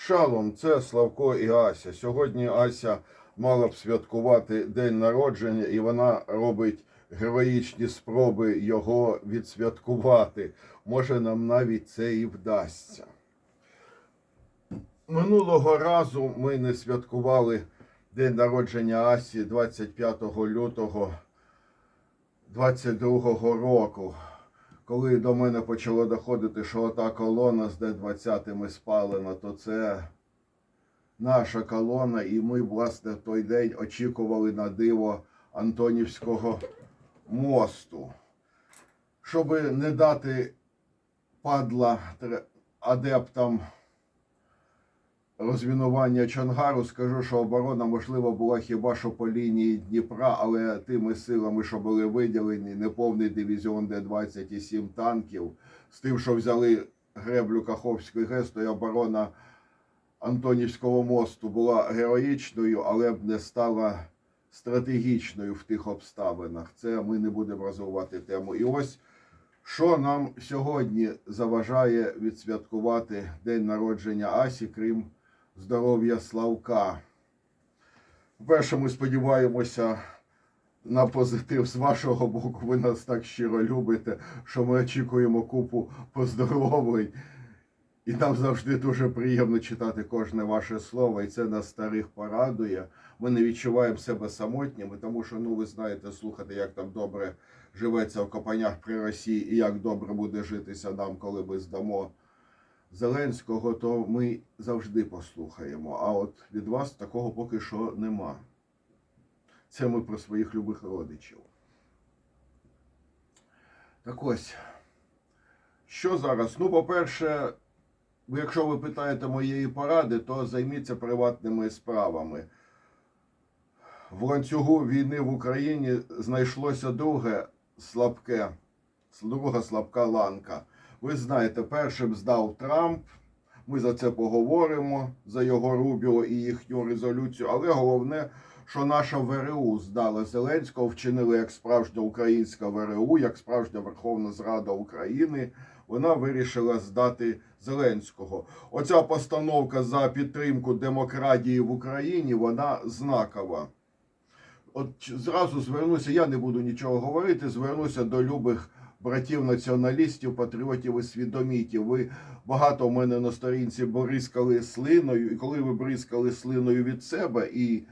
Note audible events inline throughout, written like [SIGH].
Шалом, це Славко і Ася. Сьогодні Ася мала б святкувати день народження, і вона робить героїчні спроби його відсвяткувати. Може, нам навіть це і вдасться. Минулого разу ми не святкували день народження Асі 25 лютого 22 року. Коли до мене почало доходити, що ота колона з Д-20 спалена, то це наша колона, і ми, власне, в той день очікували на диво Антонівського мосту. Щоб не дати падла адептам розмінування Чонгару, скажу, що оборона можливо була хіба що по лінії Дніпра, але тими силами, що були виділені, неповний дивізіон Д-20 і 7 танків, з тим, що взяли греблю Каховської ГЕС, то й оборона Антонівського мосту була героїчною, але б не стала стратегічною в тих обставинах. Це ми не будемо розвивати тему. І ось що нам сьогодні заважає відсвяткувати день народження Асі, крім здоров'я Славка. Перше, ми сподіваємося на позитив з вашого боку. Ви нас так щиро любите, що ми очікуємо купу поздоровлень. І нам завжди дуже приємно читати кожне ваше слово, і це нас старих порадує. Ми не відчуваємо себе самотніми, тому що, ну ви знаєте, слухати, як там добре живеться в копанях при Росії і як добре буде житися нам, коли ми здамо Зеленського, то ми завжди послухаємо. А от від вас такого поки що нема. Це ми про своїх любих родичів. Так ось, що зараз? Ну, по-перше, якщо ви питаєте моєї поради, то займіться приватними справами. В ланцюгу війни в Україні знайшлося друге слабке, друга слабка ланка. Ви знаєте, першим здав Трамп. Ми за це поговоримо, за його Рубіо і їхню резолюцію. Але головне, що наша ВРУ здала Зеленського, вчинили як справжня українська ВРУ, як справжня Верховна Зрада України. Вона вирішила здати Зеленського. Оця постановка за підтримку демократії в Україні, вона знакова. От зразу звернуся, я не буду нічого говорити. Звернуся до любих братів націоналістів, патріотів і свідомітів. Ви багато в мене на сторінці бризкали слиною, і коли ви бризкали слиною від себе і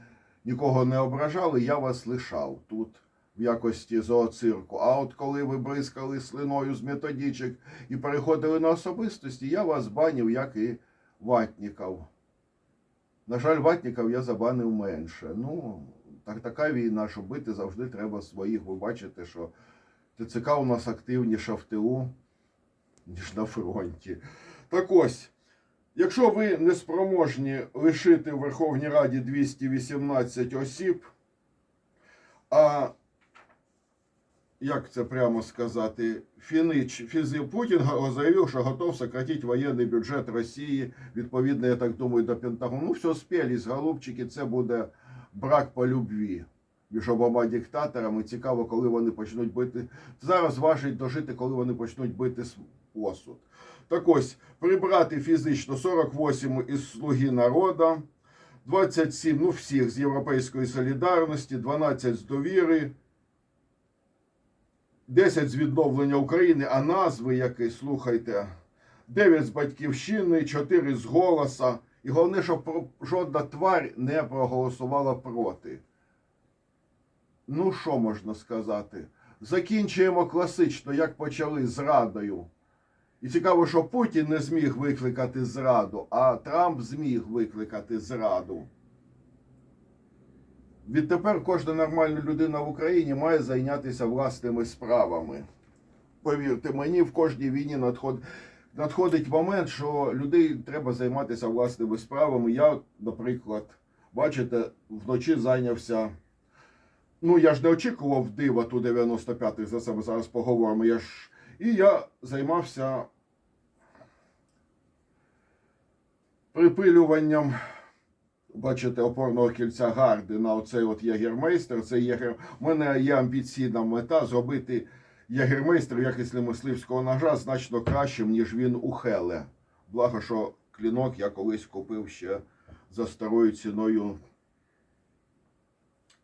нікого не ображали, я вас лишав тут в якості зооцирку. А от коли ви бризкали слиною з методичок і переходили на особистості, я вас банив, як і ватніків. На жаль, ватніків я забанив менше. Ну, так, така війна, що бити завжди треба своїх. Ви бачите, що ТЦК у нас активніша в ТУ, ніж на фронті. Так ось, якщо ви не спроможні лишити в Верховній Раді 218 осіб, а як це прямо сказати, Фінич, Фізи Путін заявив, що готов сократити воєнний бюджет Росії, відповідно, я так думаю, до Пентагону. Ну, все, спелись, голубчики, це буде брак по любві між обома диктаторами. Цікаво, коли вони почнуть бити. Зараз важить дожити, коли вони почнуть бити посуд. Так ось, прибрати фізично 48 із Слуги народа, 27, ну всіх з Європейської солідарності, 12 з довіри. 10 з відновлення України, а назви які, слухайте, 9 з батьківщини, 4 з голоса. І головне, щоб жодна тварь не проголосувала проти. Ну, що можна сказати? Закінчуємо класично, як почали зрадою. І цікаво, що Путін не зміг викликати зраду, а Трамп зміг викликати зраду. Відтепер кожна нормальна людина в Україні має зайнятися власними справами. Повірте мені, в кожній війні надход... надходить момент, що людей треба займатися власними справами. Я, наприклад, бачите, вночі зайнявся. Ну, я ж не очікував дива ту 95-х, за це ми зараз поговоримо. Я ж... І я займався припилюванням бачите, опорного кільця гарди на оцей от ягермейстер. Це ягер... У мене є амбіційна мета зробити ягермейстер якості мисливського ножа значно кращим, ніж він у Хеле. Благо, що клінок я колись купив ще за старою ціною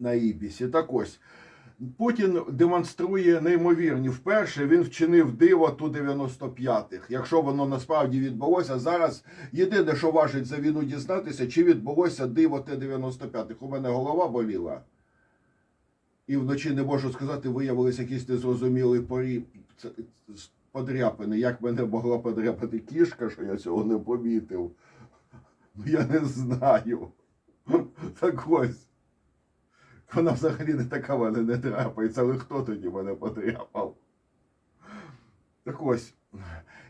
на Ібісі. Так ось. Путін демонструє неймовірні. Вперше він вчинив диво ту 95-х. Якщо воно насправді відбулося, зараз єдине, що важить за війну дізнатися, чи відбулося диво Т-95-х. У мене голова боліла. І вночі не можу сказати, виявилися якісь незрозумілі порі... подряпини. Як мене могла подряпати кішка, що я цього не помітив. Ну, Я не знаю. [LAUGHS] Так ось. Вона взагалі не така мене не трапається, але хто тоді мене потряпав? Так ось,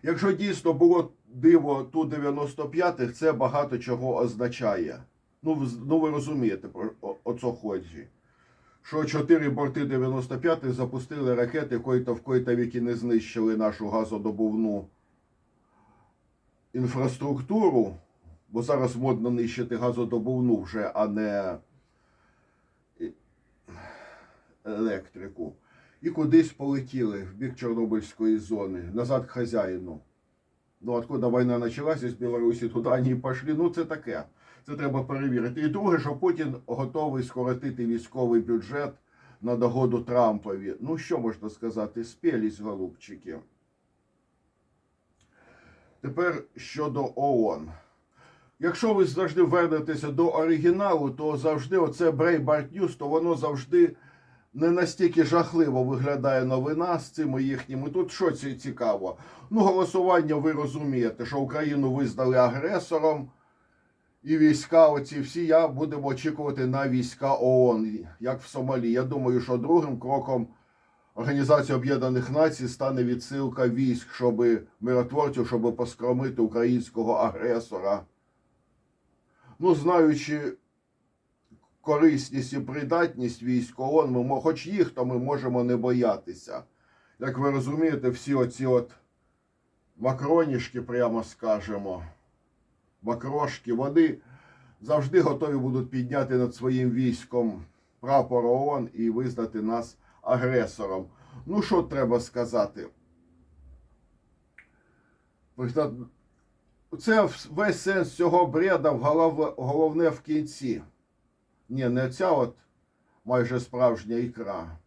якщо дійсно було диво ту 95-х, це багато чого означає. Ну, ну ви розумієте, про оце ходжі. Що чотири борти 95-х запустили ракети, кої-то в кої-то віки не знищили нашу газодобувну інфраструктуру, бо зараз модно нищити газодобувну вже, а не електрику. І кудись полетіли в бік Чорнобильської зони, назад к хазяїну. Ну, откуда війна почалася з Білорусі, туди вони пішли. Ну, це таке. Це треба перевірити. І друге, що Путін готовий скоротити військовий бюджет на догоду Трампові. Ну, що можна сказати? Спілість, голубчики. Тепер щодо ООН. Якщо ви завжди вернетеся до оригіналу, то завжди оце Breitbart News, то воно завжди не настільки жахливо виглядає новина з цими їхніми. Тут що це цікаво? Ну, голосування ви розумієте, що Україну визнали агресором, і війська, оці всі, я будемо очікувати на війська ООН, як в Сомалі. Я думаю, що другим кроком Організації Об'єднаних Націй стане відсилка військ, щоб миротворців, щоб поскромити українського агресора. Ну, знаючи корисність і придатність військ ми, хоч їх, то ми можемо не боятися. Як ви розумієте, всі оці от макронішки, прямо скажемо, макрошки, вони завжди готові будуть підняти над своїм військом прапор ООН і визнати нас агресором. Ну, що треба сказати? Це весь сенс цього бреда головне в кінці. Ні, не ця от майже справжня ікра.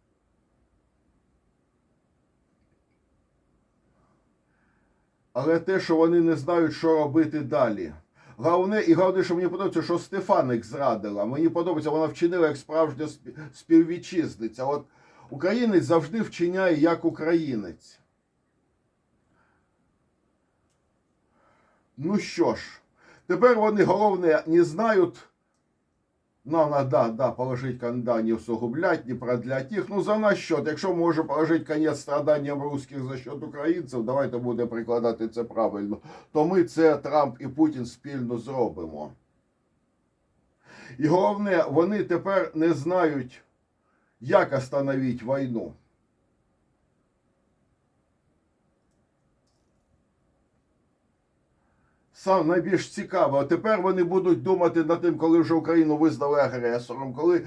Але те, що вони не знають, що робити далі. Головне, і головне, що мені подобається, що Стефаник зрадила. Мені подобається, вона вчинила як справжня співвітчизниця. От українець завжди вчиняє як українець. Ну що ж, тепер вони головне не знають. Ну, на, да, да, положить конда не усугублять, не продлять їх. Ну, за наш счет. Якщо може положити конець страданням русських за счет українців, давайте буде прикладати це правильно. То ми це Трамп і Путін спільно зробимо. І головне, вони тепер не знають, як остановити війну. Сам найбільш цікаво. Тепер вони будуть думати над тим, коли вже Україну визнали агресором, коли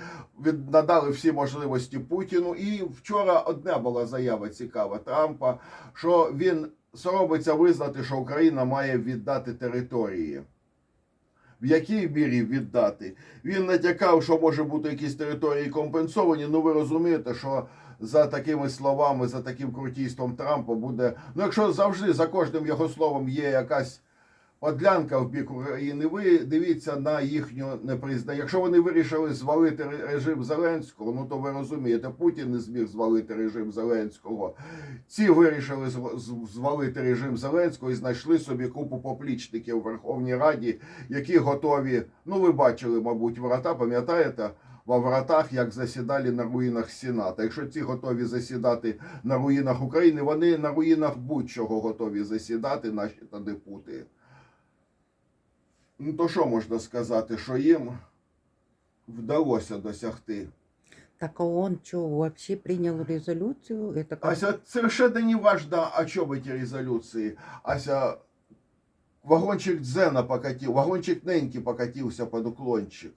надали всі можливості Путіну. І вчора одна була заява цікава Трампа, що він соромиться визнати, що Україна має віддати території. В якій мірі віддати? Він натякав, що може бути якісь території компенсовані. Ну ви розумієте, що за такими словами, за таким крутійством Трампа буде. Ну, якщо завжди за кожним його словом є якась подлянка в бік України, ви дивіться на їхню непризна. Якщо вони вирішили звалити режим Зеленського, ну то ви розумієте, Путін не зміг звалити режим Зеленського. Ці вирішили звалити режим Зеленського і знайшли собі купу поплічників у Верховній Раді, які готові. Ну, ви бачили, мабуть, врата, пам'ятаєте? Во вратах, як засідали на руїнах Сената. Якщо ці готові засідати на руїнах України, вони на руїнах будь-чого готові засідати, наші та депути. Ну, то що можна сказати, що їм вдалося досягти? Так а он что, вообще принял резолюцию? Это как... Ася, совершенно не важно, о чем эти резолюции. Ася, вагончик Дзена покатил, вагончик Неньки покатился под уклончик.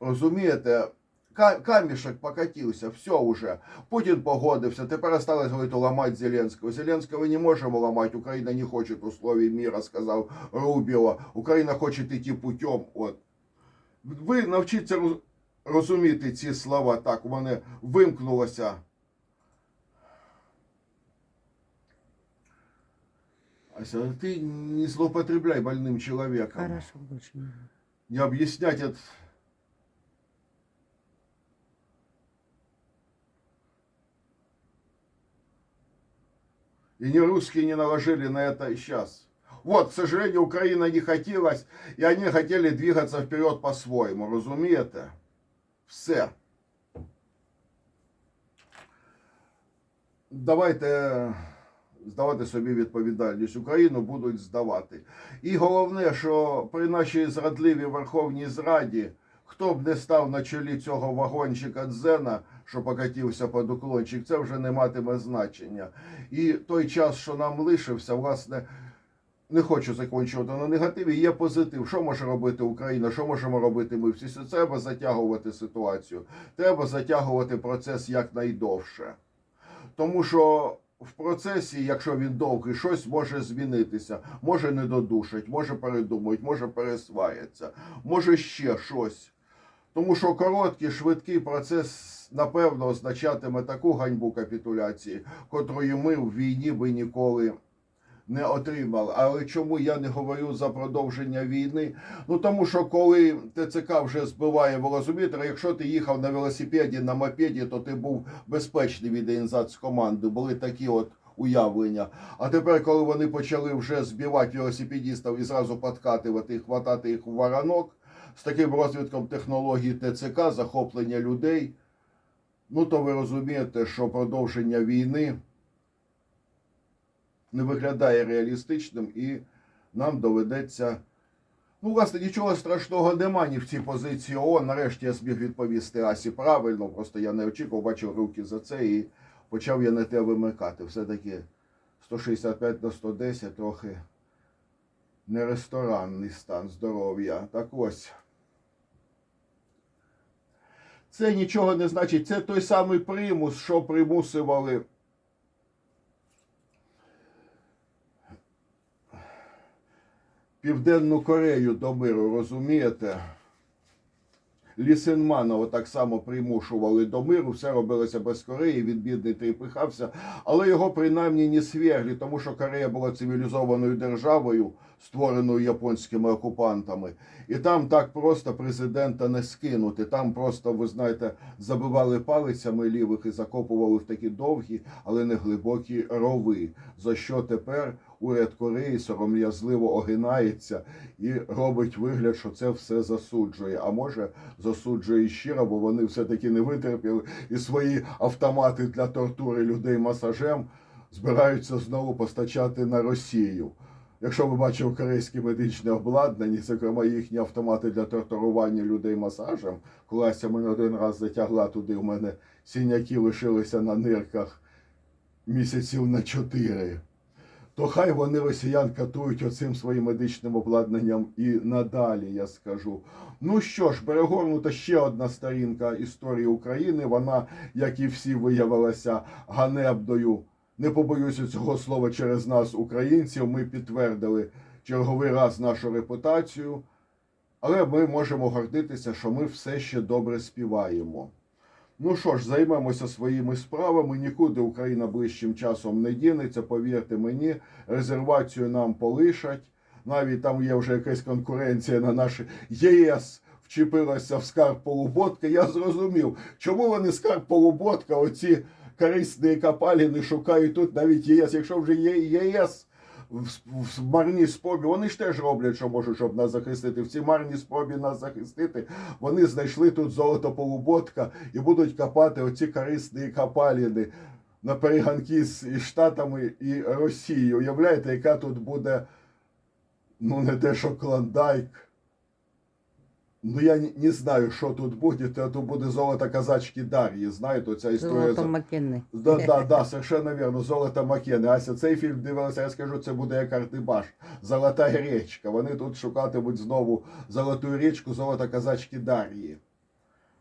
Розумієте, Ка- камішек покатився, все уже. Путін погодився, тепер осталось говорити, ламати Зеленського. Зеленського не можемо ламати, Україна не хоче условий мира, сказав Рубіо. Україна хоче йти путем. От. Ви навчіться роз- розуміти ці слова. Так, у мене вимкнулося. Ася, ты не злоупотребляй больным человеком. Хорошо, больше не буду. Не объяснять это. И не русские не наложили на это и сейчас. Вот, к сожалению, Украина не хотелось, и они хотели двигаться вперед по-своему, разумеете? Все. Давайте здавати собі відповідальність. Україну будуть здавати. І головне, що при нашій зрадливій Верховній Зраді, хто б не став на чолі цього вагончика Дзена, що покатився під уклончик, це вже не матиме значення. І той час, що нам лишився, власне, не хочу закінчувати на негативі, є позитив. Що може робити Україна? Що можемо робити ми всі? Треба затягувати ситуацію. Треба затягувати процес якнайдовше. Тому що в процесі, якщо він довгий, щось може змінитися. Може не додушать, може передумають, може пересваяться, може ще щось. Тому що короткий, швидкий процес, напевно, означатиме таку ганьбу капітуляції, котрої ми в війні би ніколи не отримали. Але чому я не говорю за продовження війни? Ну тому що коли ТЦК вже збиває велосипедера, якщо ти їхав на велосипеді, на мопеді, то ти був безпечний від команди. Були такі от уявлення. А тепер, коли вони почали вже збивати велосипедистів і зразу подкатувати, хватати їх в воронок, з таким розвитком технологій ТЦК, захоплення людей, ну то ви розумієте, що продовження війни не виглядає реалістичним і нам доведеться. Ну, власне, нічого страшного нема ні в цій позиції ООН. Нарешті я зміг відповісти Асі правильно, просто я не очікував, бачив руки за це і почав я не те вимикати. Все-таки 165 на 110 трохи не ресторанний стан здоров'я. Так ось. Це нічого не значить. Це той самий примус, що примусували Південну Корею до миру, розумієте? Лісенманова так само примушували до миру, все робилося без Кореї, він бідний тріпихався, але його принаймні не свергли, тому що Корея була цивілізованою державою, створеною японськими окупантами. І там так просто президента не скинути. Там просто, ви знаєте, забивали палицями лівих і закопували в такі довгі, але не глибокі рови. За що тепер уряд Кореї сором'язливо огинається і робить вигляд, що це все засуджує. А може засуджує щиро, бо вони все-таки не витерпіли і свої автомати для тортури людей масажем збираються знову постачати на Росію. Якщо ви бачив корейське медичне обладнання, зокрема їхні автомати для тортурування людей масажем, Клася мене один раз затягла туди, у мене сіняки лишилися на нирках місяців на чотири. То хай вони росіян катують оцим своїм медичним обладнанням і надалі, я скажу. Ну що ж, перегорнута ще одна сторінка історії України. Вона, як і всі, виявилася ганебною. Не побоюся цього слова через нас, українців. Ми підтвердили черговий раз нашу репутацію, але ми можемо гордитися, що ми все ще добре співаємо. Ну що ж, займемося своїми справами. Нікуди Україна ближчим часом не дінеться. Повірте мені, резервацію нам полишать. Навіть там є вже якась конкуренція на наш ЄС. Вчепилася в скарб полуботка. Я зрозумів, чому вони скарб полуботка, оці корисні капаліни шукають тут навіть ЄС. Якщо вже є ЄС в, марній спробі, вони ж теж роблять, що можуть, щоб нас захистити. В цій марній спробі нас захистити. Вони знайшли тут золото полуботка і будуть копати оці корисні капаліни на перегонки з Штатами і Росією. Уявляєте, яка тут буде, ну не те, що клондайк. Ну я не, знаю, що тут буде, то тут буде золото казачки Дар'ї. Знаєте, ця історія. Золото Маккенни. Да, да, да, совершенно верно. Золото Макени. Ася, цей фільм дивилася, я скажу, це буде як Артибаш. Золота річка. Вони тут шукатимуть знову золоту річку, золото казачки Дар'ї.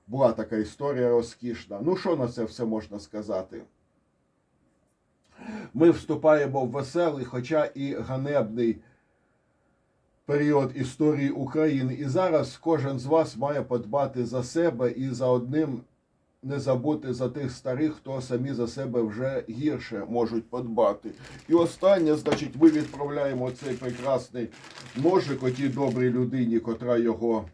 Була така історія розкішна. Ну, що на це все можна сказати? Ми вступаємо в веселий, хоча і ганебний період історії України. І зараз кожен з вас має подбати за себе і за одним не забути за тих старих, хто самі за себе вже гірше можуть подбати. І останнє, значить, ми відправляємо цей прекрасний ножик отій добрій людині, котра його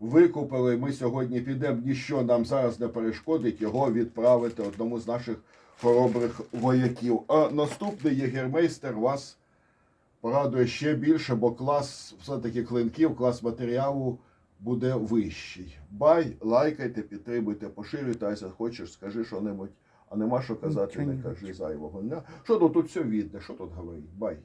викупили. Ми сьогодні підемо, ніщо нам зараз не перешкодить його відправити одному з наших хоробрих вояків. А наступний єгермейстер вас порадує ще більше, бо клас все-таки клинків, клас матеріалу буде вищий. Бай, лайкайте, підтримуйте, поширюйте, а якщо хочеш, скажи що-небудь. А нема що казати, не кажи зайвого. Що тут, тут все відне, що тут говорить? Бай.